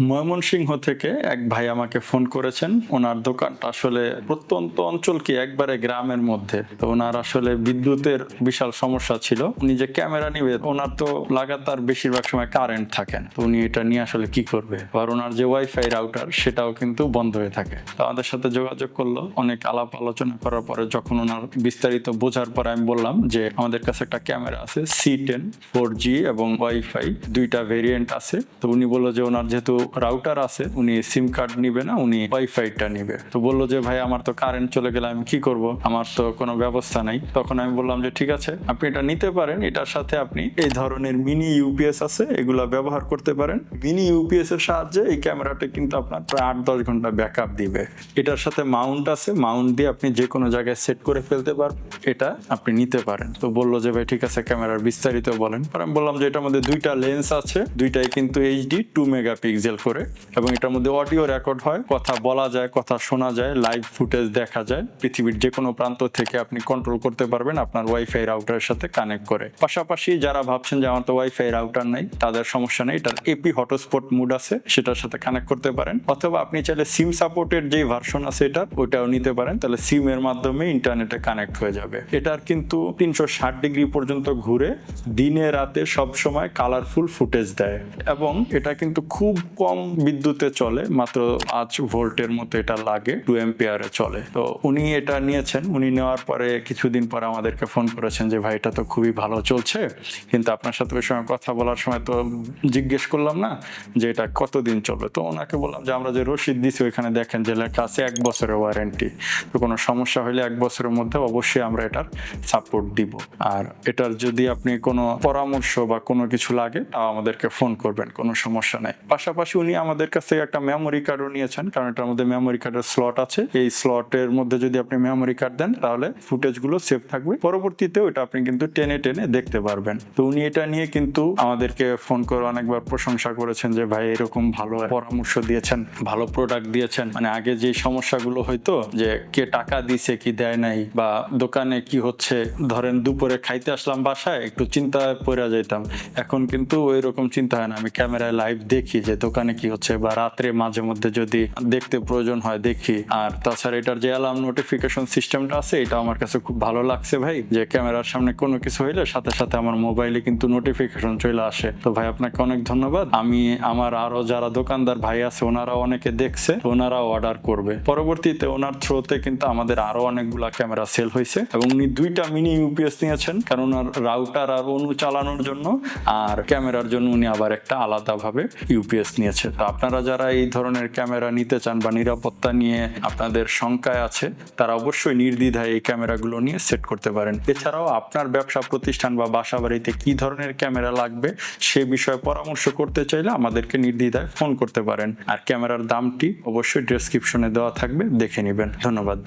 ময়মনসিংহ থেকে এক ভাই আমাকে ফোন করেছেন ওনার দোকানটা আসলে প্রত্যন্ত অঞ্চল কি একবারে গ্রামের মধ্যে। তো ওনার আসলে বিদ্যুতের বিশাল সমস্যা ছিল। উনি যে ক্যামেরা নিবে, ওনার তো লাগাতার বেশিরভাগ সময় কারেন্ট থাকেন তো উনি এটা নিয়ে আসলে কি করবে? আর ওনার যে ওয়াইফাই রাউটার, সেটাও কিন্তু বন্ধ হয়ে থাকে। তো আমাদের সাথে যোগাযোগ করল, অনেক আলাপ আলোচনা করার পরে যখন ওনার বিস্তারিত বোঝার পরে আমি বললাম যে আমাদের কাছে একটা ক্যামেরা আছে সি টেন ফোর জি এবং ওয়াইফাই, দুইটা ভেরিয়েন্ট আছে। তো উনি বলল যে ওনার যেহেতু রাউটার আছে, উনি সিম কার্ড নিবে না, উনি ওয়াইফাইটা নিবে। তো বলল যে, ভাই, আমার তো কারেন্ট চলে গেলে আমি কি করব? আমার তো কোনো ব্যবস্থা নাই। তখন আমি বললাম যে, ঠিক আছে, আপনি এটা নিতে পারেন। এটার সাথে আপনি এই ধরনের মিনি ইউপিএস আছে, এগুলা ব্যবহার করতে পারেন। মিনি ইউপিএস এর সাহায্যে এই ক্যামেরাটা কিন্তু আপনার প্রায় আট দশ ঘণ্টা ব্যাকআপ দিবে। এটার সাথে মাউন্ট আছে মাউন্ট দিয়ে আপনি যে কোনো জায়গায় সেট করে ফেলতে পারবেন। এটা আপনি নিতে পারেন। তো বলল যে, ভাই, ঠিক আছে ক্যামেরার বিস্তারিত বলেন। আমি বললাম যে, এটার মধ্যে দুইটা লেন্স আছে, দুইটাই কিন্তু এইচডি টু মেগাপিক্সেল করে এবং এটার মধ্যে অডিও রেকর্ড হয়। কথা বলা যায়, কথা শোনা যায়, লাইভ ফুটেজ দেখা যায়। পৃথিবীর যে কোনো প্রান্ত থেকে আপনি কন্ট্রোল করতে পারবেন আপনার ওয়াইফাই রাউটারের সাথে কানেক্ট করে। পাশাপাশি যারা ভাবছেন যে আমার তো ওয়াইফাই রাউটার নাই, তাদের সমস্যা নেই। এটার এপি হটস্পট মুড আছে, সেটার সাথে কানেক্ট করতে পারেন। অথবা আপনি চাইলে সিম সাপোর্টের যে ভার্সন আছে এটা ওইটাও নিতে পারেন। তাহলে সিম এর মাধ্যমে ইন্টারনেটে কানেক্ট হয়ে যাবে। এটার কিন্তু তিনশো ষাট ডিগ্রি পর্যন্ত ঘুরে দিনে রাতে সব সময় কালারফুল ফুটেজ দেয়। এবং এটা কিন্তু খুব কম বিদ্যুতে চলে, মাত্র পাঁচ ভোল্টের মতো এটা লাগে টু এম্পিয়ারে চলে। তো উনি এটা নিয়েছেন, উনি নেওয়ার পরে কিছুদিন পরে আমাদেরকে ফোন করেছেন যে, ভাই, এটা তো খুবই ভালো চলছে। কিন্তু আপনার সাথে ওই সময় কথা বলার সময় তো জিজ্ঞেস করলাম না যে, এটা কতদিন চলবে? তো ওনাকে বললাম যে, আমরা যে রসিদ দিছি, ওইখানে দেখেন যে লেখা আছে এক বছরের ওয়ারেন্টি। তো কোনো সমস্যা হলে এক বছরের মধ্যে অবশ্যই আমরা এটার সাপোর্ট দিব। আর এটার যদি আপনি কোনো পরামর্শ বা কোনো কিছু লাগে, তাও আমাদেরকে ফোন করবেন, কোনো সমস্যা নাই। পাশাপাশি উনি আমাদের কাছ একটা মেমোরি কার্ডও নিয়েছেন, কারণ এটার মধ্যে মেমোরি কার্ডের স্লট আছে। এই স্লটের মধ্যে যদি আপনি মেমোরি কার্ড দেন, তাহলে ফুটেজগুলো সেভ থাকবে। পরবর্তীতে ওটা আপনি কিন্তু টেনে টেনে দেখতে পারবেন। তো উনি এটা নিয়ে কিন্তু আমাদেরকে ফোন করে অনেকবার প্রশংসা করেছেন যে, ভাই, এরকম ভালো পরামর্শ দিয়েছেন, ভালো প্রোডাক্ট দিয়েছেন। মানে আগে যে সমস্যাগুলো হয়তো যে কে টাকা দিছে, কি দেয় নাই, বা দোকানে কি হচ্ছে, ধরেন দুপুরে খাইতে আসলাম বাসায়, একটু চিন্তায় পড়ে যাইতাম। এখন কিন্তু ওই রকম চিন্তা হয় না। আমি ক্যামেরায় লাইভ দেখি যে দোকানে কি হচ্ছে? বা রাত্রে মাঝে মধ্যে যদি দেখতে প্রয়োজন হয়, দেখি। আর তাছাড়া এটার যে অ্যালার্ম নোটিফিকেশন সিস্টেমটা আছে, এটা আমার কাছে খুব ভালো লাগছে ভাই, যে ক্যামেরার সামনে কোনো কিছু হইলে সাথে সাথে আমার মোবাইলে কিন্তু নোটিফিকেশন চলে আসে। তো ভাই, আপনাকে অনেক ধন্যবাদ। আমি আমার আরও যারা দোকানদার ভাই আছে ওনারা অনেকে দেখছে ওনারা অর্ডার করবে। পরবর্তীতে ওনার থ্রোতে কিন্তু আমাদের আরও অনেকগুলা ক্যামেরা সেল হয়েছে এবং উনি দুইটা মিনি ইউপিএস নিয়েছেন, কারণ ওনার রাউটার আর অনু চালানোর জন্য, আর ক্যামেরার জন্য উনি আবার একটা আলাদাভাবে ইউপিএস নিয়েছে তো আপনারা যারা এই ধরনের ক্যামেরা নিতে চান বা নিরাপত্তা নিয়ে আপনাদের শঙ্কায় আছে, তারা অবশ্যই নির্দ্বিধায় এই ক্যামেরাগুলো নিয়ে সেট করতে পারেন। এছাড়াও আপনার ব্যবসা প্রতিষ্ঠান বা বাসা বাড়িতে কি ধরনের ক্যামেরা লাগবে সে বিষয়ে পরামর্শ করতে চাইলে আমাদেরকে নির্দ্বিধায় ফোন করতে পারেন। আর ক্যামেরার দামটি অবশ্যই ডেসক্রিপশনে দেওয়া থাকবে, দেখে নেবেন। ধন্যবাদ।